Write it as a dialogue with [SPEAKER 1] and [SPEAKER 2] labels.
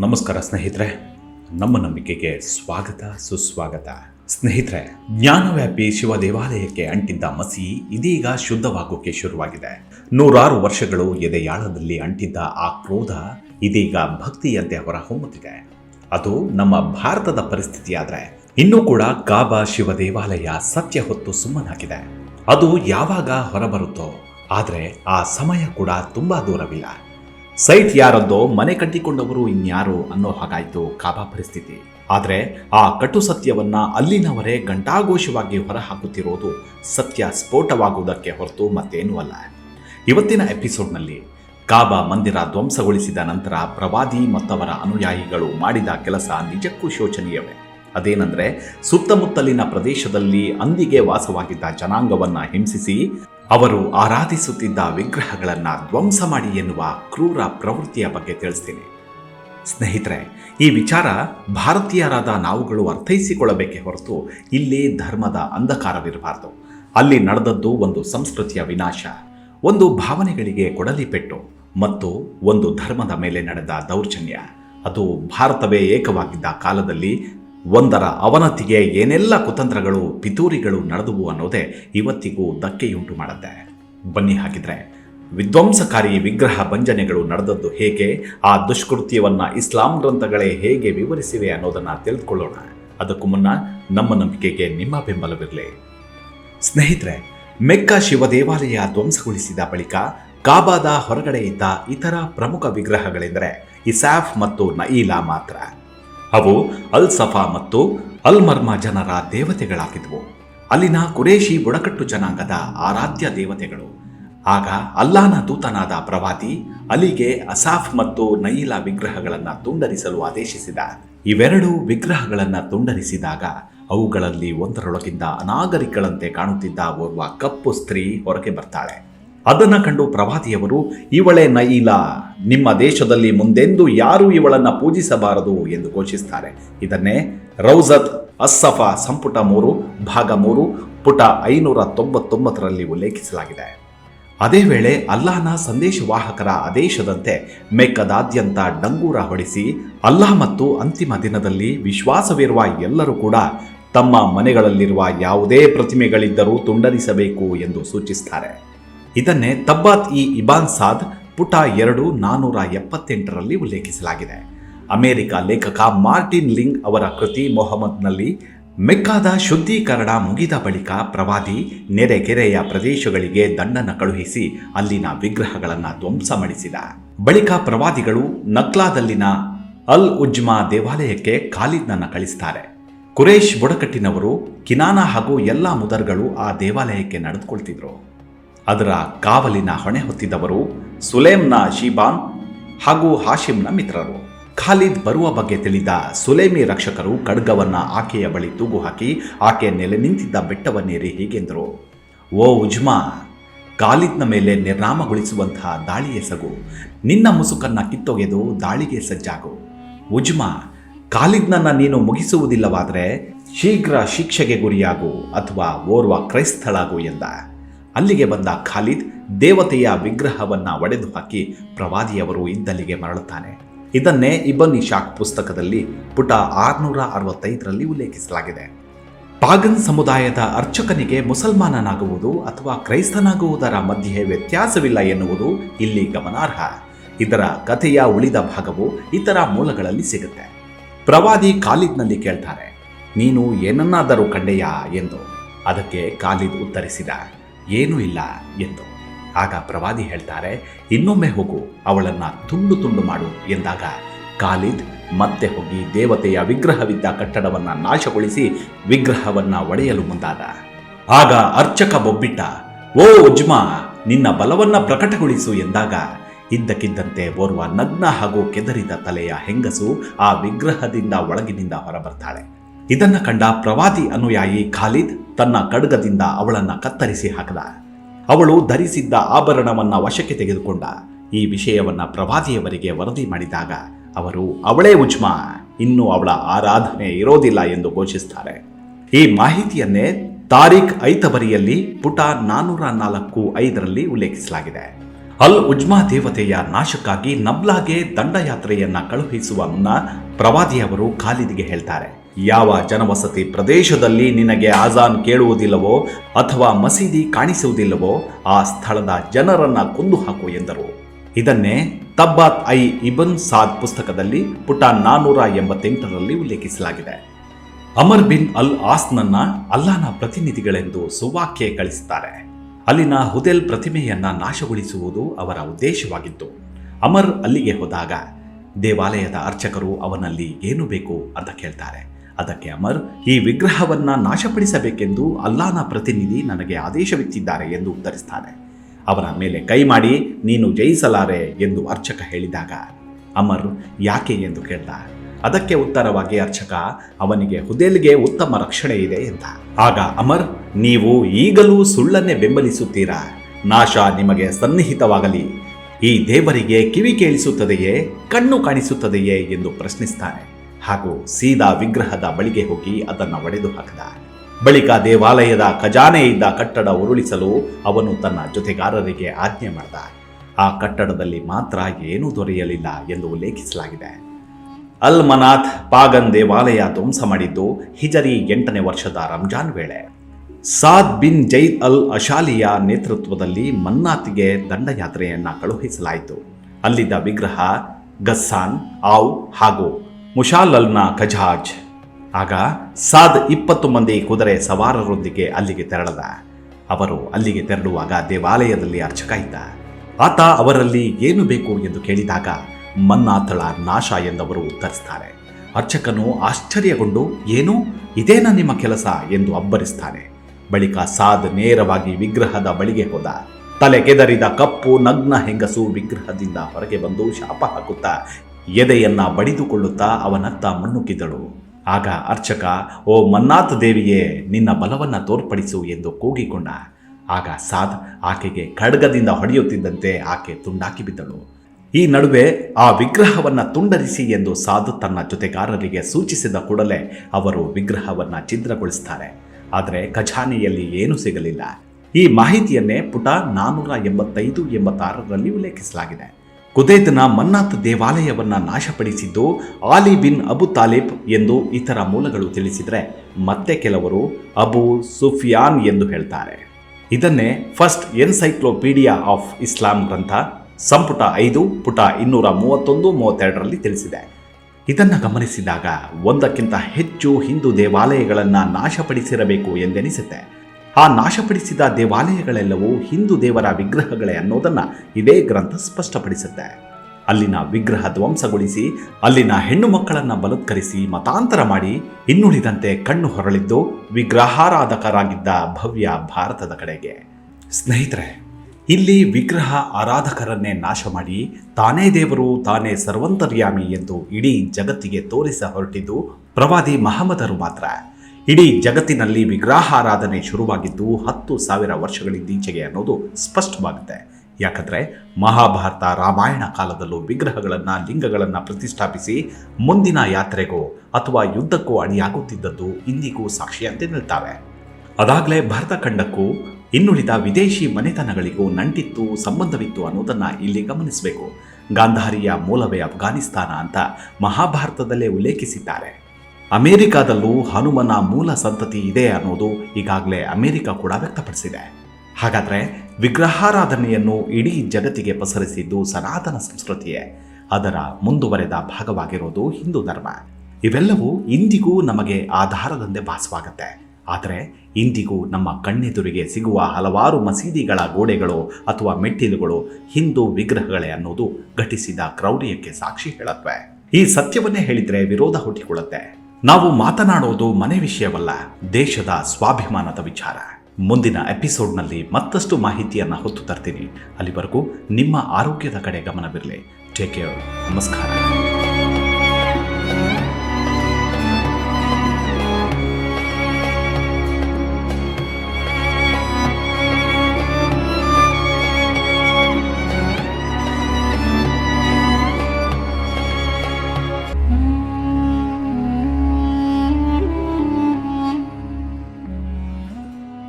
[SPEAKER 1] ನಮಸ್ಕಾರ ಸ್ನೇಹಿತರೆ, ನಮ್ಮ ನಂಬಿಕೆಗೆ ಸ್ವಾಗತ, ಸುಸ್ವಾಗತ. ಸ್ನೇಹಿತರೆ, ಜ್ಞಾನವ್ಯಾಪಿ ಶಿವ ದೇವಾಲಯಕ್ಕೆ ಅಂಟಿದ್ದ ಮಸಿ ಇದೀಗ ಶುದ್ಧವಾಗೋಕೆ ಶುರುವಾಗಿದೆ. ನೂರಾರು ವರ್ಷಗಳು ಎದೆಯಾಳದಲ್ಲಿ ಅಂಟಿದ್ದ ಆ ಕ್ರೋಧ ಇದೀಗ ಭಕ್ತಿಯಂತೆ ಹೊರಹೊಮ್ಮುತ್ತಿದೆ ಅದು ನಮ್ಮ ಭಾರತದ ಪರಿಸ್ಥಿತಿಯಾದ್ರೆ ಇನ್ನೂ ಕೂಡ ಕಾಬಾ ಶಿವ ದೇವಾಲಯ ಸತ್ಯ ಹೊತ್ತು ಸುಮ್ಮನಾಗಿದೆ. ಅದು ಯಾವಾಗ ಹೊರಬರುತ್ತೋ, ಆದರೆ ಆ ಸಮಯ ಕೂಡ ತುಂಬಾ ದೂರವಿಲ್ಲ. ಸೈಟ್ ಯಾರದ್ದೋ ಮನೆ ಕಟ್ಟಿಕೊಂಡವರು ಇನ್ಯಾರು ಅನ್ನೋ ಹಾಗಾಯ್ತು ಕಾಬಾ ಪರಿಸ್ಥಿತಿ. ಆದರೆ ಆ ಕಟು ಸತ್ಯವನ್ನ ಅಲ್ಲಿನವರೇ ಗಂಟಾಘೋಷವಾಗಿ ಹೊರಹಾಕುತ್ತಿರೋದು ಸತ್ಯ ಸ್ಫೋಟವಾಗುವುದಕ್ಕೆ ಹೊರತು ಮತ್ತೇನೂ ಅಲ್ಲ. ಇವತ್ತಿನ ಎಪಿಸೋಡ್ನಲ್ಲಿ ಕಾಬಾ ಮಂದಿರ ಧ್ವಂಸಗೊಳಿಸಿದ ನಂತರ ಪ್ರವಾದಿ ಮತ್ತವರ ಅನುಯಾಯಿಗಳು ಮಾಡಿದ ಕೆಲಸ ನಿಜಕ್ಕೂ ಶೋಚನೀಯವೇ. ಅದೇನೆಂದ್ರೆ ಸುತ್ತಮುತ್ತಲಿನ ಪ್ರದೇಶದಲ್ಲಿ ಅಂದಿಗೆ ವಾಸವಾಗಿದ್ದ ಜನಾಂಗವನ್ನ ಹಿಂಸಿಸಿ ಅವರು ಆರಾಧಿಸುತ್ತಿದ್ದ ವಿಗ್ರಹಗಳನ್ನು ಧ್ವಂಸ ಮಾಡಿ ಎನ್ನುವ ಕ್ರೂರ ಪ್ರವೃತ್ತಿಯ ಬಗ್ಗೆ ತಿಳಿಸ್ತೀನಿ. ಸ್ನೇಹಿತರೆ, ಈ ವಿಚಾರ ಭಾರತೀಯರಾದ ನಾವುಗಳು ಅರ್ಥೈಸಿಕೊಳ್ಳಬೇಕೆ ಹೊರತು ಇಲ್ಲೇ ಧರ್ಮದ ಅಂಧಕಾರವಿರಬಾರದು. ಅಲ್ಲಿ ನಡೆದದ್ದು ಒಂದು ಸಂಸ್ಕೃತಿಯ ವಿನಾಶ. ಒಂದು ಭಾವನೆಗಳಿಗೆ ಕೊಡಲಿ ಪೆಟ್ಟು ಮತ್ತು ಒಂದು ಧರ್ಮದ ಮೇಲೆ ನಡೆದ ದೌರ್ಜನ್ಯ. ಅದು ಭಾರತವೇ ಏಕವಾಗಿದ್ದ ಕಾಲದಲ್ಲಿ ಒಂದರ ಅವನತಿಗೆ ಏನೆಲ್ಲ ಕುತಂತ್ರಗಳು, ಪಿತೂರಿಗಳು ನಡೆದುವು ಅನ್ನೋದೇ ಇವತ್ತಿಗೂ ಧಕ್ಕೆಯುಂಟು ಮಾಡುತ್ತೆ. ಬನ್ನಿ ಹಾಗಿದ್ರೆ, ವಿಧ್ವಂಸಕಾರಿ ವಿಗ್ರಹ ಭಂಜನೆಗಳು ನಡೆದದ್ದು ಹೇಗೆ, ಆ ದುಷ್ಕೃತ್ಯವನ್ನ ಇಸ್ಲಾಂ ಗ್ರಂಥಗಳೇ ಹೇಗೆ ವಿವರಿಸಿವೆ ಅನ್ನೋದನ್ನ ತಿಳಿದುಕೊಳ್ಳೋಣ. ಅದಕ್ಕೂ ಮುನ್ನ ನಮ್ಮ ನಂಬಿಕೆಗೆ ನಿಮ್ಮ ಬೆಂಬಲವಿರಲಿ. ಸ್ನೇಹಿತರೆ, ಮೆಕ್ಕ ಶಿವ ದೇವಾಲಯ ಧ್ವಂಸಗೊಳಿಸಿದ ಬಳಿಕ ಕಾಬಾದ ಹೊರಗಡೆ ಇದ್ದ ಇತರ ಪ್ರಮುಖ ವಿಗ್ರಹಗಳೆಂದರೆ ಇಸಾಫ್ ಮತ್ತು ನಯೀಲಾ ಮಾತ್ರ. ಅವು ಅಲ್ ಸಫಾ ಮತ್ತು ಅಲ್ ಮರ್ಮ ಜನರ ದೇವತೆಗಳಾಗಿದ್ವು. ಅಲ್ಲಿನ ಕುರೇಶಿ ಬುಡಕಟ್ಟು ಜನಾಂಗದ ಆರಾಧ್ಯ ದೇವತೆಗಳು. ಆಗ ಅಲ್ಲಾನ ದೂತನಾದ ಪ್ರವಾದಿ ಅಲಿಗೆ ಅಸಾಫ್ ಮತ್ತು ನಯೀಲಾ ವಿಗ್ರಹಗಳನ್ನು ತುಂಡರಿಸಲು ಆದೇಶಿಸಿದ. ಇವೆರಡು ವಿಗ್ರಹಗಳನ್ನು ತುಂಡರಿಸಿದಾಗ ಅವುಗಳಲ್ಲಿ ಒಂದರೊಳಗಿಂದ ಅನಾಗರಿಕಳಂತೆ ಕಾಣುತ್ತಿದ್ದ ಓರ್ವ ಕಪ್ಪು ಸ್ತ್ರೀ ಹೊರಗೆ ಬರ್ತಾಳೆ. ಅದನ್ನ ಕಂಡು ಪ್ರವಾದಿಯವರು, ಇವಳೇ ನೈಲಾ ನಿಮ್ಮ ದೇಶದಲ್ಲಿ ಮುಂದೆಂದೂ ಯಾರೂ ಇವಳನ್ನು ಪೂಜಿಸಬಾರದು ಎಂದು ಘೋಷಿಸ್ತಾರೆ. ಇದನ್ನೇ ರೌಜತ್ ಅಸ್ಸಫಾ ಸಂಪುಟ ಮೂರು, ಭಾಗ ಮೂರು, ಪುಟ ಐನೂರ ತೊಂಬತ್ತೊಂಬತ್ತರಲ್ಲಿ ಉಲ್ಲೇಖಿಸಲಾಗಿದೆ. ಅದೇ ವೇಳೆ ಅಲ್ಲಾಹನ ಸಂದೇಶವಾಹಕರ ಆದೇಶದಂತೆ ಮೆಕ್ಕದಾದ್ಯಂತ ಡಂಗೂರ ಹೊಡಿಸಿ ಅಲ್ಲಾಹ್ ಮತ್ತು ಅಂತಿಮ ದಿನದಲ್ಲಿ ವಿಶ್ವಾಸವಿರುವ ಎಲ್ಲರೂ ಕೂಡ ತಮ್ಮ ಮನೆಗಳಲ್ಲಿರುವ ಯಾವುದೇ ಪ್ರತಿಮೆಗಳಿದ್ದರೂ ತುಂಡರಿಸಬೇಕು ಎಂದು ಸೂಚಿಸುತ್ತಾರೆ ಇದನ್ನೇ ತಬ್ಬಾತ್ ಇ ಇಬಾನ್ ಸಾದ್ ಪುಟ ಎರಡು ನಾನೂರ ಎಪ್ಪತ್ತೆಂಟರಲ್ಲಿ ಉಲ್ಲೇಖಿಸಲಾಗಿದೆ. ಅಮೆರಿಕ ಲೇಖಕ ಮಾರ್ಟಿನ್ ಲಿಂಗ್ ಅವರ ಕೃತಿ ಮೊಹಮ್ಮದ್ನಲ್ಲಿ ಮೆಕ್ಕಾದ ಶುದ್ಧೀಕರಣ ಮುಗಿದ ಬಳಿಕ ಪ್ರವಾದಿ ನೆರೆಕೆರೆಯ ಪ್ರದೇಶಗಳಿಗೆ ದಂಡನ ಕಳುಹಿಸಿ ಅಲ್ಲಿನ ವಿಗ್ರಹಗಳನ್ನು ಧ್ವಂಸ ಮಾಡಿಸಿದ. ಬಳಿಕ ಪ್ರವಾದಿಗಳು ನಕ್ಲಾದಲ್ಲಿನ ಅಲ್ ಉಜ್ಮಾ ದೇವಾಲಯಕ್ಕೆ ಖಾಲಿದ್ನನ್ನು ಕಳಿಸ್ತಾರೆ. ಕುರೇಶ್ ಬುಡಕಟ್ಟಿನವರು ಕಿನಾನ ಹಾಗೂ ಎಲ್ಲ ಮುದರ್ಗಳು ಆ ದೇವಾಲಯಕ್ಕೆ ನಡೆದುಕೊಳ್ತಿದ್ರು. ಅದರ ಕಾವಲಿನ ಹೊಣೆ ಹೊತ್ತಿದ್ದವರು ಸುಲೇಮ್ನ ಶೀಬಾನ್ ಹಾಗೂ ಹಾಶಿಮ್ನ ಮಿತ್ರರು. ಖಾಲಿದ್ ಬರುವ ಬಗ್ಗೆ ತಿಳಿದ ಸುಲೇಮಿ ರಕ್ಷಕರು ಖಡ್ಗವನ್ನು ಆಕೆಯ ಬಳಿ ತೂಗು ಹಾಕಿ ಆಕೆ ನೆಲೆ ನಿಂತಿದ್ದ ಬೆಟ್ಟವನ್ನೇರಿ ಹೀಗೆಂದರು. ಓ ಉಜ್ಮಾ, ಖಾಲಿದ್ನ ಮೇಲೆ ನಿರ್ನಾಮಗೊಳಿಸುವಂತಹ ದಾಳಿಯ ಸಗು ನಿನ್ನ ಮುಸುಕನ್ನ ಕಿತ್ತೊಗೆದು ದಾಳಿಗೆ ಸಜ್ಜಾಗು. ಉಜ್ಮಾ, ಖಾಲಿದ್ನನ್ನ ನೀನು ಮುಗಿಸುವುದಿಲ್ಲವಾದರೆ ಶೀಘ್ರ ಶಿಕ್ಷೆಗೆ ಗುರಿಯಾಗು ಅಥವಾ ಓರ್ವ ಕ್ರೈಸ್ತಳಾಗು ಎಂದ. ಅಲ್ಲಿಗೆ ಬಂದ ಖಾಲಿದ್ ದೇವತೆಯ ವಿಗ್ರಹವನ್ನ ಒಡೆದು ಹಾಕಿ ಪ್ರವಾದಿಯವರು ಇದ್ದಲ್ಲಿಗೆ ಮರಳುತ್ತಾನೆ. ಇದನ್ನೇ ಇಬನ್ ಇಶಾಕ್ ಪುಸ್ತಕದಲ್ಲಿ ಪುಟ ಆರುನೂರ ಅರವತ್ತೈದರಲ್ಲಿ ಉಲ್ಲೇಖಿಸಲಾಗಿದೆ. ಪಾಗನ್ ಸಮುದಾಯದ ಅರ್ಚಕನಿಗೆ ಮುಸಲ್ಮಾನನಾಗುವುದು ಅಥವಾ ಕ್ರೈಸ್ತನಾಗುವುದರ ಮಧ್ಯೆ ವ್ಯತ್ಯಾಸವಿಲ್ಲ ಎನ್ನುವುದು ಇಲ್ಲಿ ಗಮನಾರ್ಹ. ಇದರ ಕಥೆಯ ಉಳಿದ ಭಾಗವು ಇತರ ಮೂಲಗಳಲ್ಲಿ ಸಿಗುತ್ತೆ. ಪ್ರವಾದಿ ಖಾಲಿದ್ನಲ್ಲಿ ಕೇಳ್ತಾರೆ, ನೀನು ಏನನ್ನಾದರೂ ಕಂಡೆಯಾ? ಎಂದು. ಅದಕ್ಕೆ ಖಾಲಿದ್ ಉತ್ತರಿಸಿದ ಏನೂ ಇಲ್ಲ ಎಂದು. ಆಗ ಪ್ರವಾದಿ ಹೇಳ್ತಾರೆ, ಇನ್ನೊಮ್ಮೆ ಹೋಗು, ಅವಳನ್ನ ತುಂಡು ತುಂಡು ಮಾಡು ಎಂದಾಗ ಖಾಲಿದ್ ಮತ್ತೆ ಹೋಗಿ ದೇವತೆಯ ವಿಗ್ರಹವಿದ್ದ ಕಟ್ಟಡವನ್ನ ನಾಶಗೊಳಿಸಿ ವಿಗ್ರಹವನ್ನ ಒಡೆಯಲು ಮುಂದಾದ. ಆಗ ಅರ್ಚಕ ಬೊಬ್ಬಿಟ್ಟ, ಓ ಉಜ್ಮಾ, ನಿನ್ನ ಬಲವನ್ನ ಪ್ರಕಟಗೊಳಿಸು ಎಂದಾಗ ಇದ್ದಕ್ಕಿದ್ದಂತೆ ಓರ್ವ ನಗ್ನ ಹಾಗೂ ಕೆದರಿದ ತಲೆಯ ಹೆಂಗಸು ಆ ವಿಗ್ರಹದಿಂದ ಒಳಗಿನಿಂದ ಹೊರಬರ್ತಾಳೆ. ಇದನ್ನ ಕಂಡ ಪ್ರವಾದಿ ಅನುಯಾಯಿ ಖಾಲಿದ್ ತನ್ನ ಖಡ್ಗದಿಂದ ಅವಳನ್ನ ಕತ್ತರಿಸಿ ಹಾಕದ. ಅವಳು ಧರಿಸಿದ್ದ ಆಭರಣವನ್ನ ವಶಕ್ಕೆ ತೆಗೆದುಕೊಂಡ. ಈ ವಿಷಯವನ್ನ ಪ್ರವಾದಿಯವರಿಗೆ ವರದಿ ಮಾಡಿದಾಗ ಅವರು, ಅವಳೇ ಉಜ್ಮಾ, ಇನ್ನೂ ಅವಳ ಆರಾಧನೆ ಇರೋದಿಲ್ಲ ಎಂದು ಘೋಷಿಸುತ್ತಾರೆ ಈ ಮಾಹಿತಿಯನ್ನೇ ತಾರೀಖ್ ಐತಬರಿಯಲ್ಲಿ ಪುಟ ನಾನೂರ ನಾಲ್ಕು ಐದರಲ್ಲಿ ಉಲ್ಲೇಖಿಸಲಾಗಿದೆ. ಅಲ್ ಉಜ್ಮಾ ದೇವತೆಯ ನಾಶಕ್ಕಾಗಿ ನಬ್ಲಾಗೆ ದಂಡಯಾತ್ರೆಯನ್ನ ಕಳುಹಿಸುವ ಮುನ್ನ ಪ್ರವಾದಿಯವರು ಖಾಲಿದಿಗೆ ಹೇಳ್ತಾರೆ. ಯಾವ ಜನವಸತಿ ಪ್ರದೇಶದಲ್ಲಿ ನಿನಗೆ ಆಜಾನ್ ಕೇಳುವುದಿಲ್ಲವೋ ಅಥವಾ ಮಸೀದಿ ಕಾಣಿಸುವುದಿಲ್ಲವೋ ಆ ಸ್ಥಳದ ಜನರನ್ನ ಕೊಂದು ಹಾಕು ಎಂದರು. ಇದನ್ನೇ ತಬ್ಬಾತ್ ಐ ಇಬನ್ ಸಾದ್ ಪುಸ್ತಕದಲ್ಲಿ ಪುಟ ನಾನೂರ ಎಂಬತ್ತೆಂಟರಲ್ಲಿ ಉಲ್ಲೇಖಿಸಲಾಗಿದೆ. ಅಮರ್ ಬಿನ್ ಅಲ್ ಆಸ್ನನ್ನ ಅಲ್ಲಾನ ಪ್ರತಿನಿಧಿಗಳೆಂದು ಸುವಾಕ್ಯೆ ಕಳಿಸುತ್ತಾರೆ ಅಲ್ಲಿನ ಹುದೆಲ್ ಪ್ರತಿಮೆಯನ್ನ ನಾಶಗೊಳಿಸುವುದು ಅವರ ಉದ್ದೇಶವಾಗಿತ್ತು. ಅಮರ್ ಅಲ್ಲಿಗೆ ಹೋದಾಗ ದೇವಾಲಯದ ಅರ್ಚಕರು ಅವನಲ್ಲಿ ಏನು ಬೇಕು ಅಂತ ಕೇಳ್ತಾರೆ. ಅದಕ್ಕೆ ಅಮರ್, ಈ ವಿಗ್ರಹವನ್ನ ನಾಶಪಡಿಸಬೇಕೆಂದು ಅಲ್ಲಾನ ಪ್ರತಿನಿಧಿ ನನಗೆ ಆದೇಶವಿತ್ತಿದ್ದಾರೆ ಎಂದು ಉತ್ತರಿಸ್ತಾನೆ. ಅವರ ಮೇಲೆ ಕೈ ಮಾಡಿ, ನೀನು ಜಯಿಸಲಾರೆ ಎಂದು ಅರ್ಚಕ ಹೇಳಿದಾಗ, ಅಮರ್, ಯಾಕೆ ಎಂದು ಕೇಳ್ದ. ಅದಕ್ಕೆ ಉತ್ತರವಾಗಿ ಅರ್ಚಕ, ಅವನಿಗೆ ಹುದೇಲ್ಗೆ ಉತ್ತಮ ರಕ್ಷಣೆ ಇದೆ ಎಂದ. ಆಗ ಅಮರ್, ನೀವು ಈಗಲೂ ಸುಳ್ಳನ್ನೇ ಬೆಂಬಲಿಸುತ್ತೀರಾ? ನಾಶ ನಿಮಗೆ ಸನ್ನಿಹಿತವಾಗಲಿ. ಈ ದೇವರಿಗೆ ಕಿವಿ ಕೇಳಿಸುತ್ತದೆಯೇ, ಕಣ್ಣು ಕಾಣಿಸುತ್ತದೆಯೇ ಎಂದು ಪ್ರಶ್ನಿಸ್ತಾನೆ. ಹಾಗೂ ಸೀದಾ ವಿಗ್ರಹದ ಬಳಿಗೆ ಹೋಗಿ ಅದನ್ನು ಒಡೆದು ಹಾಕಿದ ಬಳಿಕ ದೇವಾಲಯದ ಖಜಾನೆ ಇದ್ದ ಕಟ್ಟಡ ಉರುಳಿಸಲು ಅವನು ತನ್ನ ಜೊತೆಗಾರರಿಗೆ ಆಜ್ಞೆ ಮಾಡಿದ ಆ ಕಟ್ಟಡದಲ್ಲಿ ಮಾತ್ರ ಏನೂ ದೊರೆಯಲಿಲ್ಲ ಎಂದು ಉಲ್ಲೇಖಿಸಲಾಗಿದೆ. ಅಲ್ ಮನಾಥ್ ಪಾಗನ್ ದೇವಾಲಯ ಧ್ವಂಸ ಮಾಡಿದ್ದು ಹಿಜರಿ ಎಂಟನೇ ವರ್ಷದ ರಂಜಾನ್ ವೇಳೆ. ಸಾದ್ ಬಿನ್ ಜೈದ್ ಅಲ್ ಅಶಾಲಿಯ ನೇತೃತ್ವದಲ್ಲಿ ಮನ್ನಾತ್ಗೆ ದಂಡಯಾತ್ರೆಯನ್ನು ಕಳುಹಿಸಲಾಯಿತು. ಅಲ್ಲಿದ್ದ ವಿಗ್ರಹ ಗಸ್ಸಾನ್ ಆವ್ ಹಾಗೂ ಮುಶಾಲಲ್ನ ಖಜಾಜ್. ಆಗ ಸಾದ್ ಇಪ್ಪತ್ತು ಮಂದಿ ಕುದುರೆ ಸವಾರರೊಂದಿಗೆ ಅಲ್ಲಿಗೆ ತೆರಳದ. ಅವರು ಅಲ್ಲಿಗೆ ತೆರಳುವಾಗ ದೇವಾಲಯದಲ್ಲಿ ಅರ್ಚಕ ಇದ್ದ. ಆತ ಅವರಲ್ಲಿ ಏನು ಬೇಕು ಎಂದು ಕೇಳಿದಾಗ ಮನ್ನಾಥಳ ನಾಶ ಎಂದವರು ಉತ್ತರಿಸ್ತಾರೆ. ಅರ್ಚಕನು ಆಶ್ಚರ್ಯಗೊಂಡು, ಏನು? ಇದೇನಾ ನಿಮ್ಮ ಕೆಲಸ? ಎಂದು ಅಬ್ಬರಿಸ್ತಾನೆ. ಬಳಿಕ ಸಾದ್ ನೇರವಾಗಿ ವಿಗ್ರಹದ ಬಳಿಗೆ ಹೋದ. ತಲೆ ಕೆದರಿದ ಕಪ್ಪು ನಗ್ನ ಹೆಂಗಸು ವಿಗ್ರಹದಿಂದ ಹೊರಗೆ ಬಂದು ಶಾಪ ಹಾಕುತ್ತಾ ಎದೆಯನ್ನ ಬಡಿದುಕೊಳ್ಳುತ್ತಾ ಅವನತ್ತ ಮಣ್ಣುಕ್ಕಿದಳು ಆಗ ಅರ್ಚಕ, ಓ ಮನ್ನಾಥ ದೇವಿಯೇ, ನಿನ್ನ ಬಲವನ್ನ ತೋರ್ಪಡಿಸು ಎಂದು ಕೂಗಿಕೊಂಡ. ಆಗ ಸಾದ್ ಆಕೆಗೆ ಖಡ್ಗದಿಂದ ಹೊಡೆಯುತ್ತಿದ್ದಂತೆ ಆಕೆ ತುಂಡಾಕಿ ಬಿದ್ದಳು. ಈ ನಡುವೆ ಆ ವಿಗ್ರಹವನ್ನ ತುಂಡರಿಸಿ ಎಂದು ಸಾಧು ತನ್ನ ಜೊತೆಗಾರರಿಗೆ ಸೂಚಿಸಿದ ಕೂಡಲೇ ಅವರು ವಿಗ್ರಹವನ್ನ ಛಿದ್ರಗೊಳಿಸ್ತಾರೆ. ಆದರೆ ಖಜಾನೆಯಲ್ಲಿ ಏನೂ ಸಿಗಲಿಲ್ಲ. ಈ ಮಾಹಿತಿಯನ್ನೇ ಪುಟ ನಾನ್ನೂರ ಎಂಬತ್ತೈದು ಎಂಬತ್ತಾರರಲ್ಲಿ ಉಲ್ಲೇಖಿಸಲಾಗಿದೆ. ಕುದೇದ್ನ ಮನ್ನಾತ್ ದೇವಾಲಯವನ್ನ ನಾಶಪಡಿಸಿದ್ದು ಆಲಿ ಬಿನ್ ಅಬು ತಾಲಿಬ್ ಎಂದು ಇತರ ಮೂಲಗಳು ತಿಳಿಸಿದರೆ ಮತ್ತೆ ಕೆಲವರು ಅಬು ಸುಫಿಯಾನ್ ಎಂದು ಹೇಳ್ತಾರೆ. ಇದನ್ನೇ ಫಸ್ಟ್ ಎನ್ಸೈಕ್ಲೋಪೀಡಿಯಾ ಆಫ್ ಇಸ್ಲಾಂ ಗ್ರಂಥ ಸಂಪುಟ ಐದು ಪುಟ ಇನ್ನೂರ ಮೂವತ್ತೊಂದು ಮೂವತ್ತೆರಡರಲ್ಲಿ ತಿಳಿಸಿದೆ. ಇದನ್ನು ಗಮನಿಸಿದಾಗ ಒಂದಕ್ಕಿಂತ ಹೆಚ್ಚು ಹಿಂದೂ ದೇವಾಲಯಗಳನ್ನು ನಾಶಪಡಿಸಿರಬೇಕು ಎಂದೆನಿಸುತ್ತೆ. ಆ ನಾಶಪಡಿಸಿದ ದೇವಾಲಯಗಳೆಲ್ಲವೂ ಹಿಂದೂ ದೇವರ ವಿಗ್ರಹಗಳೇ ಅನ್ನೋದನ್ನು ಇದೇ ಗ್ರಂಥ ಸ್ಪಷ್ಟಪಡಿಸುತ್ತೆ. ಅಲ್ಲಿನ ವಿಗ್ರಹ ಧ್ವಂಸಗೊಳಿಸಿ, ಅಲ್ಲಿನ ಹೆಣ್ಣು ಮಕ್ಕಳನ್ನು ಬಲತ್ಕರಿಸಿ, ಮತಾಂತರ ಮಾಡಿ, ಇನ್ನುಳಿದಂತೆ ಕಣ್ಣು ಹೊರಳಿದ್ದು ವಿಗ್ರಹಾರಾಧಕರಾಗಿದ್ದ ಭವ್ಯ ಭಾರತದ ಕಡೆಗೆ. ಸ್ನೇಹಿತರೆ, ಇಲ್ಲಿ ವಿಗ್ರಹ ಆರಾಧಕರನ್ನೇ ನಾಶ ಮಾಡಿ, ತಾನೇ ದೇವರು, ತಾನೇ ಸರ್ವಂತರ್ಯಾಮಿ ಎಂದು ಇಡೀ ಜಗತ್ತಿಗೆ ತೋರಿಸ ಹೊರಟಿದ್ದು ಪ್ರವಾದಿ ಮಹಮ್ಮದರು ಮಾತ್ರ. ಇಡೀ ಜಗತ್ತಿನಲ್ಲಿ ವಿಗ್ರಹಾರಾಧನೆ ಶುರುವಾಗಿದ್ದು ಹತ್ತು ಸಾವಿರ ವರ್ಷಗಳಿಂದೀಚೆಗೆ ಅನ್ನೋದು ಸ್ಪಷ್ಟವಾಗುತ್ತೆ. ಯಾಕಂದ್ರೆ ಮಹಾಭಾರತ ರಾಮಾಯಣ ಕಾಲದಲ್ಲೂ ವಿಗ್ರಹಗಳನ್ನು, ಲಿಂಗಗಳನ್ನು ಪ್ರತಿಷ್ಠಾಪಿಸಿ ಮುಂದಿನ ಯಾತ್ರೆಗೋ ಅಥವಾ ಯುದ್ಧಕ್ಕೂ ಅಣಿಯಾಗುತ್ತಿದ್ದದ್ದು ಇಂದಿಗೂ ಸಾಕ್ಷಿಯಂತೆ ನಿಲ್ತಾವೆ. ಅದಾಗಲೇ ಭರತ ಖಂಡಕ್ಕೂ ಇನ್ನುಳಿದ ವಿದೇಶಿ ಮನೆತನಗಳಿಗೂ ನಂಟಿತ್ತು, ಸಂಬಂಧವಿತ್ತು ಅನ್ನೋದನ್ನು ಇಲ್ಲಿ ಗಮನಿಸಬೇಕು. ಗಾಂಧಾರಿಯ ಮೂಲವೇ ಅಫ್ಘಾನಿಸ್ತಾನ ಅಂತ ಮಹಾಭಾರತದಲ್ಲೇ ಉಲ್ಲೇಖಿಸಿದ್ದಾರೆ. ಅಮೆರಿಕಾದಲ್ಲೂ ಹನುಮನ ಮೂಲ ಸಂತತಿ ಇದೆ ಅನ್ನೋದು ಈಗಾಗಲೇ ಅಮೆರಿಕ ಕೂಡ ವ್ಯಕ್ತಪಡಿಸಿದೆ. ಹಾಗಾದ್ರೆ ವಿಗ್ರಹಾರಾಧನೆಯನ್ನು ಇಡೀ ಜಗತ್ತಿಗೆ ಪಸರಿಸಿದ್ದು ಸನಾತನ ಸಂಸ್ಕೃತಿಯೇ? ಅದರ ಮುಂದುವರೆದ ಭಾಗವಾಗಿರೋದು ಹಿಂದೂ ಧರ್ಮ. ಇವೆಲ್ಲವೂ ಇಂದಿಗೂ ನಮಗೆ ಆಧಾರದಂತೆ ಭಾಸವಾಗುತ್ತೆ. ಆದರೆ ಇಂದಿಗೂ ನಮ್ಮ ಕಣ್ಣೆದುರಿಗೆ ಸಿಗುವ ಹಲವಾರು ಮಸೀದಿಗಳ ಗೋಡೆಗಳು ಅಥವಾ ಮೆಟ್ಟಿಲುಗಳು ಹಿಂದೂ ವಿಗ್ರಹಗಳೇ ಅನ್ನೋದು ಘಟಿಸಿದ ಕ್ರೌರ್ಯಕ್ಕೆ ಸಾಕ್ಷಿ ಹೇಳತ್ವೆ. ಈ ಸತ್ಯವನ್ನೇ ಹೇಳಿದ್ರೆ ವಿರೋಧ ಹುಟ್ಟಿಕೊಳ್ಳುತ್ತೆ. ನಾವು ಮಾತನಾಡೋದು ಮನೆ ವಿಷಯವಲ್ಲ, ದೇಶದ ಸ್ವಾಭಿಮಾನದ ವಿಚಾರ. ಮುಂದಿನ ಎಪಿಸೋಡ್ನಲ್ಲಿ ಮತ್ತಷ್ಟು ಮಾಹಿತಿಯನ್ನು ಹೊತ್ತು ತರ್ತೀನಿ. ಅಲ್ಲಿವರೆಗೂ ನಿಮ್ಮ ಆರೋಗ್ಯದ ಕಡೆ ಗಮನವಿರಲಿ. ಟೇಕ್ ಕೇರ್ ನಮಸ್ಕಾರ.